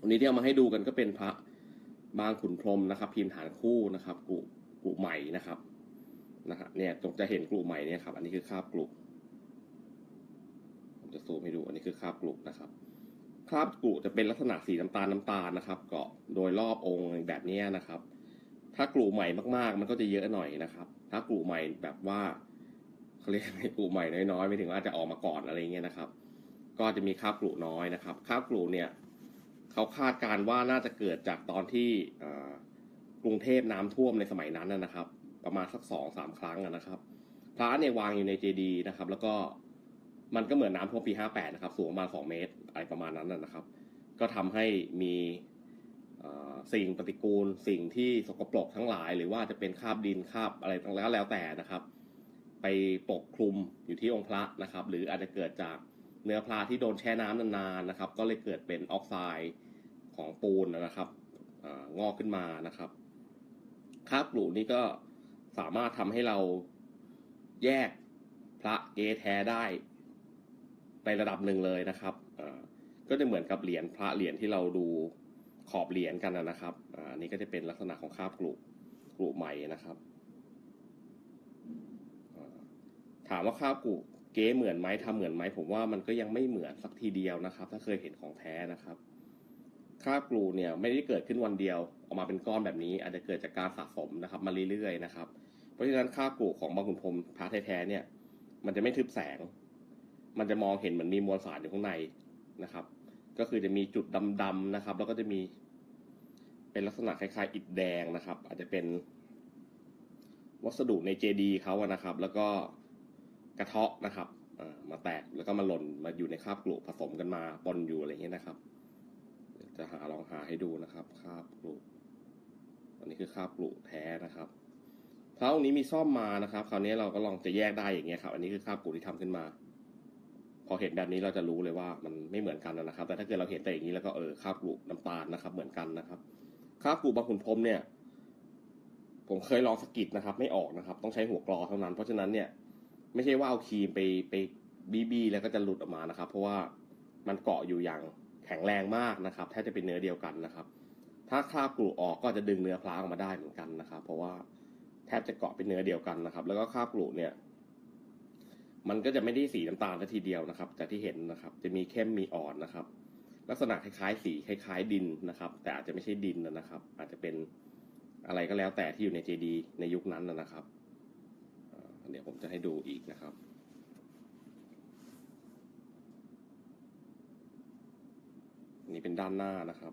วันนี้ที่เอามาให้ดูกันก็เป็นพระบางขุนพรมนะครับ พิมพ์ฐานคู่นะครับกลุ่กลุ่ใหม่นะครับนะฮะเนี่ยตรงจะเห็นกลุ่ใหม่เนี่ยครับ อันนี้คือคาบกลุ่ผมจะซูมให้ดู อันนี้คือคาบกลุ่นะครับคาบกลุ่จะเป็นลักษณะสีน้ำตาลน้ำตาลนะครับ เกาะโดยรอบองค์แบบนี้นะครับ ถ้ากลุ่ใหม่มากๆ มันก็จะเยอะหน่อยนะครับ ถ้ากลุ่ใหม่แบบว่าเขาเรียกไงกลุ่ใหม่น้อยๆไม่ถึงว่าจะออกมาก่อนอะไรเงี้ยนะครับ ก็จะมีคาบกลุ่น้อยนะครับคาบกลุ่เนี่ย เขาคาดการว่าน่าจะเกิดจากตอนที่กรุงเทพน้ำท่วมในสมัยนั้นนะครับ ประมาณสักสองสามครั้งนะครับพระเนี่ยวางอยู่ในเจดีนะครับ แล้วก็มันก็เหมือนน้ำท่วมปีห้าแปดนะครับ สูงประมาณสองเมตรอะไรประมาณนั้นนะครับ ก็ทำให้มีสิ่งปฏิกูลสิ่งที่สกปรกทั้งหลาย หรือว่าจะเป็นคราบดินคราบอะไรต่างๆแล้วแต่นะครับ ไปปกคลุมอยู่ที่องค์พระนะครับ หรืออาจจะเกิดจาก เนื้อพระที่โดนแช่น้ำนานๆนะครับ ก็เลยเกิดเป็นออกไซด์ของปูนนะครับองอกขึ้นมานะครับคราบกลูนี่ก็สามารถทำให้เราแยกพระเกแท้ได้ในระดับหนึ่งเลยนะครับก็จะเหมือนกับเหรียญพระเหรียญที่เราดูขอบเหรียญกันนะครับอันนี้ก็จะเป็นลักษณะของคราบกลูกลูใหม่นะครับ ถามว่าข้าวกุ เก๊เหมือนไหมทำเหมือนไหมผมว่ามันก็ยังไม่เหมือนสักทีเดียวนะครับ ถ้าเคยเห็นของแท้นะครับข้าวกลูเนี่ยไม่ได้เกิดขึ้นวันเดียวออกมาเป็นก้อนแบบนี้ อาจจะเกิดจากการสะสมนะครับ มาเรื่อยๆนะครับ เพราะฉะนั้นข้าวกลูของบางขุนพรหมพระแท้ๆเนี่ย มันจะไม่ทึบแสง มันจะมองเห็นเหมือนมีมวลสารอยู่ข้างในนะครับ ก็คือจะมีจุดดำๆนะครับ แล้วก็จะมีเป็นลักษณะคล้ายๆ อิฐแดงนะครับ อาจจะเป็นวัสดุในเจดีเขาอะนะครับ แล้วก็ กระเทาะนะครับมาแตกแล้วก็มาหล่นมาอยู่ในคราบกลุ่ผสมกันมาปนอยู่อะไรอย่างเงี้ยนะครับ จะหาลองหาให้ดูนะครับคราบกลุ่อันนี้คือคราบกลุ่แท้นะครับถ้าองค์นี้มีซ่อมมานะครับ คราวนี้เราก็ลองจะแยกได้อย่างเงี้ยครับ อันนี้คือคราบกลุ่ที่ทำขึ้นมา พอเห็นแบบนี้เราจะรู้เลยว่ามันไม่เหมือนกันนะครับ แต่ถ้าเกิดเราเห็นแต่อย่างนี้แล้วก็เออคราบกลุ่น้ำตาลนะครับ เหมือนกันนะครับคราบกลุ่บางขุนพรมเนี่ย ผมเคยลองสกิดนะครับ ไม่ออกนะครับ ต้องใช้หัวกรอเท่านั้นเพราะฉะนั้นเนี่ย ไม่ใช่ว่าเอาครีมไปไปบีบีแล้วก็จะหลุดออกมานะครับ เพราะว่ามันเกาะอยู่อย่างแข็งแรงมากนะครับแทบจะเป็นเนื้อเดียวกันนะครับ ถ้าคราบกลูออกก็จะดึงเนื้อพลาออกมาได้เหมือนกันนะครับ เพราะว่าแทบจะเกาะเป็นเนื้อเดียวกันนะครับ แล้วก็คราบกลูเนี่ย มันก็จะไม่ได้สีน้ำตาลทีเดียวนะครับจากที่เห็นนะครับ จะมีเข้มมีอ่อนนะครับ ลักษณะคล้ายๆสีคล้าย ๆ ดินนะครับ แต่อาจจะไม่ใช่ดินนะครับ อาจจะเป็นอะไรก็แล้วแต่ที่อยู่ในเจดีในยุคนั้นนะครับ เดี๋ยวผมจะให้ดูอีกนะครับ นี่เป็นด้านหน้านะครับ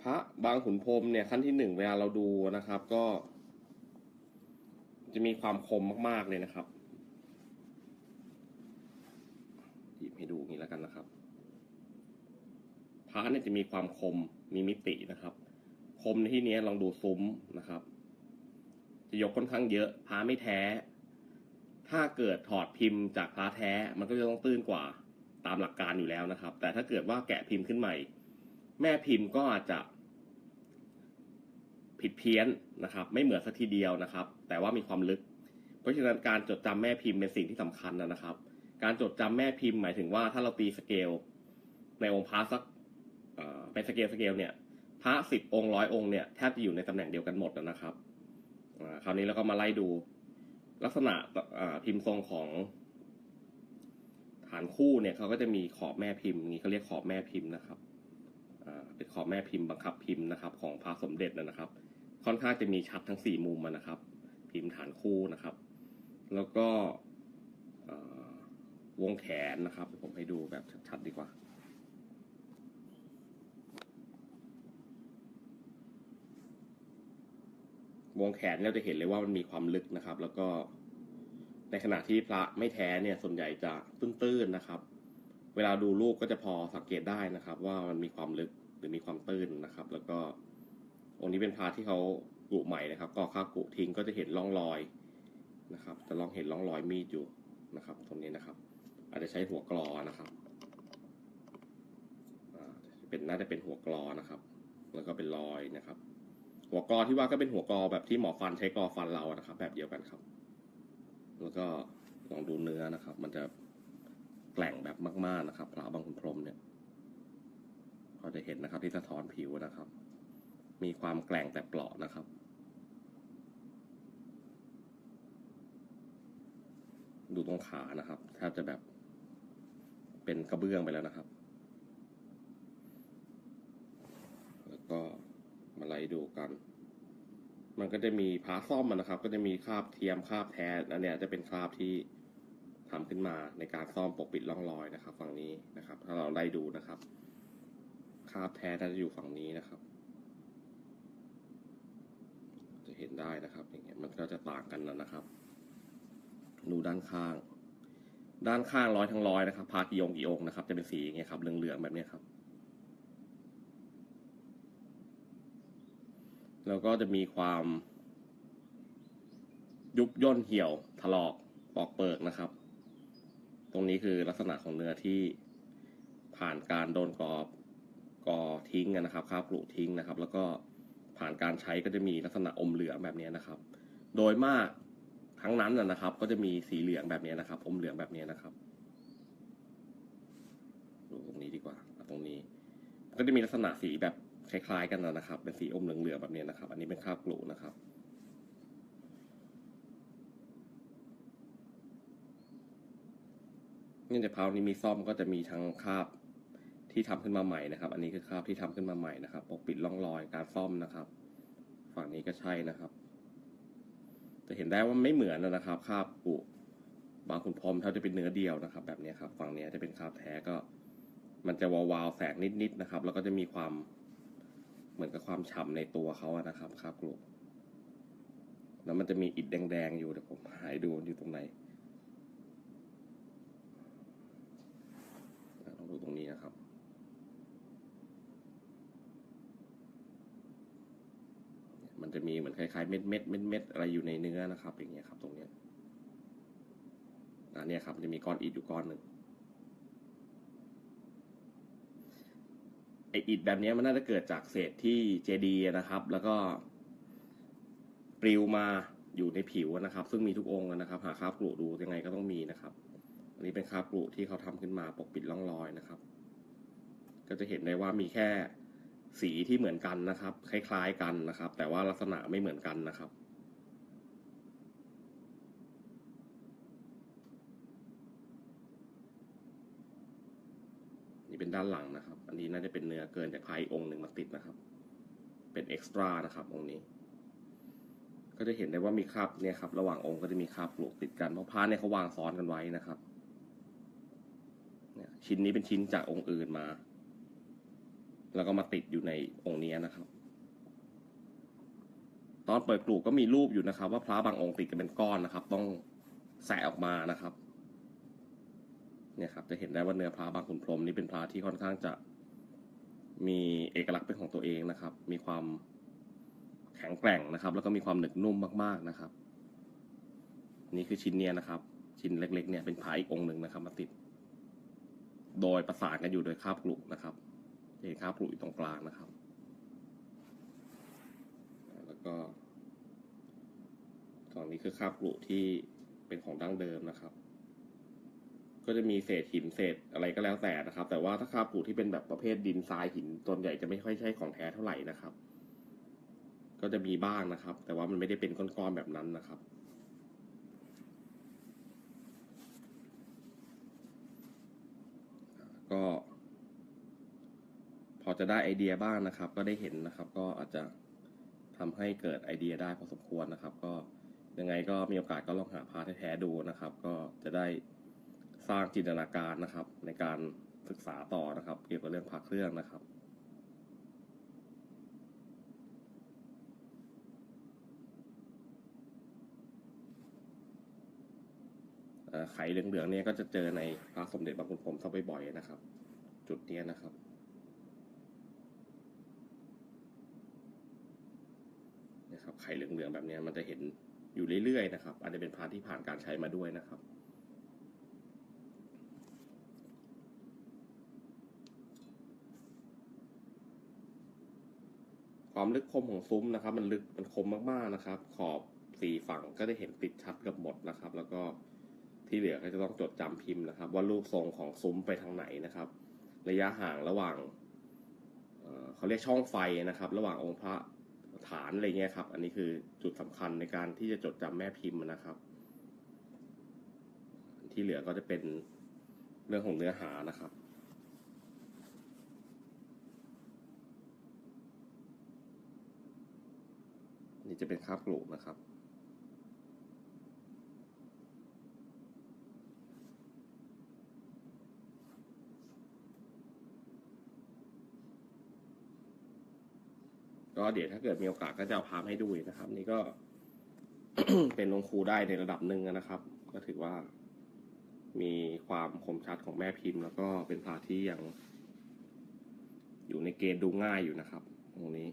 พระบางขุนพรมเนี่ยขั้นที่หนึ่งเวลาเราดูนะครับ ก็ จะมีความคมมาก ๆ เลยนะครับหยิบให้ดูนี้แล้วกันนะครับพระเนี่ยจะมีความคมมีมิตินะครับ คมในที่นี้ลองดูซุ้มนะครับ จะยกค่อนข้างเยอะพระไม่แท้ ถ้าเกิดถอดพิมพ์จากพระแท้มันก็จะต้องตื้นกว่าตามหลักการอยู่แล้วนะครับ แต่ถ้าเกิดว่าแกะพิมพ์ขึ้นใหม่ แม่พิมพ์ก็อาจจะ ผิดเพี้ยนนะครับ ไม่เหมือนสักทีเดียวนะครับ แต่ว่ามีความลึก เพราะฉะนั้นการจดจำแม่พิมพ์เป็นสิ่งที่สำคัญนะครับ การจดจำแม่พิมพ์หมายถึงว่าถ้าเราตีสเกล ในองค์พระสักเป็นสเกลสเกลเนี่ยพระสิบองค์ร้อยองค์เนี่ยแทบจะอยู่ในตำแหน่งเดียวกันหมดนะครับ คราวนี้เราก็มาไล่ดูลักษณะพิมพ์ทรงของฐานคู่เนี่ยเขาก็จะมีขอบแม่พิมพ์นี้เขาเรียกขอบแม่พิมพ์นะครับเป็นขอบแม่พิมพ์บังคับพิมพ์นะครับ ของพระสมเด็จนะครับ ค่อนข้างจะมีชัดทั้งสี่มุมนะครับ พิมพ์ฐานคู่นะครับ แล้วก็วงแขนนะครับ ผมให้ดูแบบชัดๆดีกว่า วงแขนเราจะเห็นเลยว่ามันมีความลึกนะครับ แล้วก็ในขณะที่พระไม่แท้เนี่ยส่วนใหญ่จะตื้นๆนะครับ เวลาดูรูปก็จะพอสังเกตได้นะครับ ว่ามันมีความลึกหรือมีความตื้นนะครับ แล้วก็องค์นี้เป็นพระที่เขากุใหม่นะครับ ก็ข้ากุทิ้งก็จะเห็นร่องรอยนะครับจะลองเห็นร่องรอยมีดอยู่นะครับ ตรงนี้นะครับ อาจจะใช้หัวกรอนะครับเป็นน่าจะเป็นหัวกรอนะครับ แล้วก็เป็นรอยนะครับ หัวกอที่ว่าก็เป็นหัวกอแบบที่หมอฟันใช้กอฟันเรานะครับ แบบเดียวกันครับ แล้วก็ลองดูเนื้อนะครับ มันจะแกร่งแบบมาก ๆนะครับพระบางขุนพรหมเนี่ยก็จะเห็นนะครับที่สะท้อนผิวนะครับ มีความแกร่งแต่เปราะนะครับ ดูตรงขานะครับแทบจะแบบเป็นกระเบื้องไปแล้วนะครับ แล้วก็ มาไล่ดูกัน มันก็จะมีพาซ่อมมันนะครับ ก็จะมีคราบเทียมคราบแท้อันเนี้ยจะเป็นคราบที่ทำขึ้นมาในการซ่อมปกปิดร่องรอยนะครับ ฝั่งนี้นะครับ ถ้าเราไล่ดูนะครับคราบแท้น่าจะอยู่ฝั่งนี้นะครับ จะเห็นได้นะครับ อย่างเงี้ยมันก็จะต่างกันนะนะครับ ดูด้านข้าง ด้านข้างร้อยทั้งร้อยนะครับพากี่องกี่องนะครับ จะเป็นสีอย่างเงี้ยครับเหลืองๆแบบเนี้ยครับ แล้วก็จะมีความยุบย่นเหี่ยวถลอกปอกเปิกนะครับ ตรงนี้คือลักษณะของเนื้อที่ผ่านการโดนกรอบกอทิ้งนะครับคาบกรุทิ้งนะครับ แล้วก็ผ่านการใช้ก็จะมีลักษณะอมเหลืองแบบนี้นะครับ โดยมากทั้งนั้นนะครับ ก็จะมีสีเหลืองแบบนี้นะครับ อมเหลืองแบบนี้นะครับดูตรงนี้ดีกว่าตรงนี้ก็จะมีลักษณะสีแบบ คล้ายๆกันนะครับ เป็นสีอมเหลืองๆแบบนี้นะครับ อันนี้เป็นคราบกลูนะครับเนี่ในเพานี้มีซ่อมก็จะมีทั้งคราบที่ทำขึ้นมาใหม่นะครับ อันนี้คือคราบที่ทำขึ้นมาใหม่นะครับ ปกปิดร่องรอยการซ่อมนะครับ ฝั่งนี้ก็ใช่นะครับ จะเห็นได้ว่าไม่เหมือนนะครับคราบปุบางคุณพรมเท่าจะเป็นเนื้อเดียวนะครับ แบบนี้ครับ ฝั่งนี้จะเป็นคราบแท้ก็ มันจะวาวๆแสงนิดๆนะครับ แล้วก็จะมีความ เหมือนกับความฉ่ำในตัวเขาอะนะครับคราบกลูแล้วมันจะมีอิฐแดงๆอยู่เดี๋ยวผมหายดูอยู่ตรงไหนลองดูตรงนี้นะครับ มันจะมีเหมือนคล้ายๆเม็ดเม็ดเม็ดเม็ดอะไรอยู่ในเนื้อนะครับ อย่างเงี้ยครับ ตรงเนี้ยอันเนี้ยครับ มันจะมีก้อนอิฐอยู่ก้อนหนึ่ง ออิฐแบบนี้มันน่าจะเกิดจากเศษที่เจดีนะครับ แล้วก็ปลิวมาอยู่ในผิวนะครับ ซึ่งมีทุกองค์นะครับ หาคราบกรุดูยังไงก็ต้องมีนะครับ อันนี้เป็นคราบกรุที่เขาทำขึ้นมาปกปิดร่องรอยนะครับ ก็จะเห็นได้ว่ามีแค่สีที่เหมือนกันนะครับ คล้าย ๆกันนะครับ แต่ว่าลักษณะไม่เหมือนกันนะครับ นี่เป็นด้านหลังนะครับ อันนี้น่าจะเป็นเนื้อเกินจากพายองค์หนึ่งมาติดนะครับ เป็นเอ็กซ์ตร้านะครับองค์นี้ ก็จะเห็นได้ว่ามีคราบเนี่ยครับ ระหว่างองค์ก็จะมีคราบปลูกติดกันเพราะพระเนี่ยเขาวางซ้อนกันไว้นะครับเนี่ยชิ้นนี้เป็นชิ้นจากองค์อื่นมา แล้วก็มาติดอยู่ในองค์นี้นะครับ ตอนเปิดกลูกก็มีรูปอยู่นะครับ ว่าพระบางองค์ติดกันเป็นก้อนนะครับ ต้องแสะออกมานะครับ เนี่ยครับจะเห็นได้ว่าเนื้อพระบางขุนพรหมนี่เป็นพระที่ค่อนข้างจะมีเอกลักษณ์เป็นของตัวเองนะครับ มีความแข็งแกร่งนะครับ แล้วก็มีความหนึบนุ่มมากๆนะครับ นี่คือชิ้นเนี้ยนะครับ ชิ้นเล็ก ๆ เนี่ยเป็นพระอีกองค์หนึ่งนะครับ มาติด โดยประสานกันอยู่โดยคาบกลุนะครับเห็นคาบกลุอยู่ตรงกลางนะครับ แล้วก็ตอนนี้คือคาบกลุที่เป็นของดั้งเดิมนะครับ ก็จะมีเศษหินเศษอะไรก็แล้วแต่นะครับ แต่ว่าถ้าคาบกลุที่เป็นแบบประเภทดินทรายหินส่วนใหญ่จะไม่ค่อยใช่ของแท้เท่าไหร่นะครับ ก็จะมีบ้างนะครับ แต่ว่ามันไม่ได้เป็นก้อนๆแบบนั้นนะครับก็พอจะได้ไอเดียบ้างนะครับ ก็ได้เห็นนะครับ ก็อาจจะทำให้เกิดไอเดียได้พอสมควรนะครับ ก็ยังไงก็มีโอกาสก็ลองหาพาร์ทแท้ๆดูนะครับ ก็จะได้ สร้างจินตนาการนะครับ ในการศึกษาต่อนะครับ เกี่ยวกับเรื่องพระเครื่องนะครับเอ่อไขเหลืองๆเนี่ยก็จะเจอในพระสมเด็จบางขุนพรหมซะบ่อยๆนะครับ จุดนี้นะครับ นะครับไข่เหลืองๆแบบนี้มันจะเห็นอยู่เรื่อยๆนะครับ อาจจะเป็นพร์ทที่ผ่านการใช้มาด้วยนะครับ ความลึกคมของซุ้มนะครับ มันลึกมันคมมากๆนะครับ ขอบสี่ฝั่งก็ได้เห็นติดชัดกับหมดนะครับ แล้วก็ที่เหลือก็จะต้องจดจำพิมพ์นะครับ ว่ารูปทรงของซุ้มไปทางไหนนะครับ ระยะห่างระหว่างเเขาเรียกช่องไฟนะครับ ระหว่างองค์พระฐานอะไรเงี้ยครับ อันนี้คือจุดสำคัญในการที่จะจดจำแม่พิมพ์นะครับ ที่เหลือก็จะเป็นเรื่องของเนื้อหานะครับ ที่จะเป็นคาบกลูกนะครับ ก็เดี๋ยวถ้าเกิดมีโอกาสก็จะเอาพามให้ดูนะครับ นี่ก็เป็นองครูได้ในระดับหนึ่งนะครับ ก็ถือว่ามีความคมชัดของแม่พิมพ์ แล้วก็เป็นพระที่ยังอยู่ในเกณฑ์ดูง่ายอยู่นะครับ ตรงนี้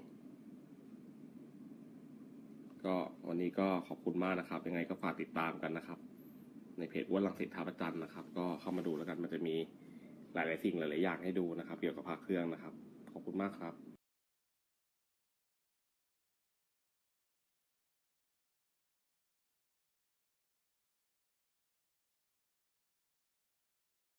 ก็วันนี้ก็ขอบคุณมากนะครับ ยังไงก็ฝากติดตามกันนะครับ ในเพจอ้วนลังสิตทาประจันนะครับ ก็เข้ามาดูแล้วกันมันจะมีหลาย ๆ สิ่งหลาย ๆ อย่างให้ดูนะครับ เกี่ยวกับพระเครื่องนะครับ ขอบคุณมากครับ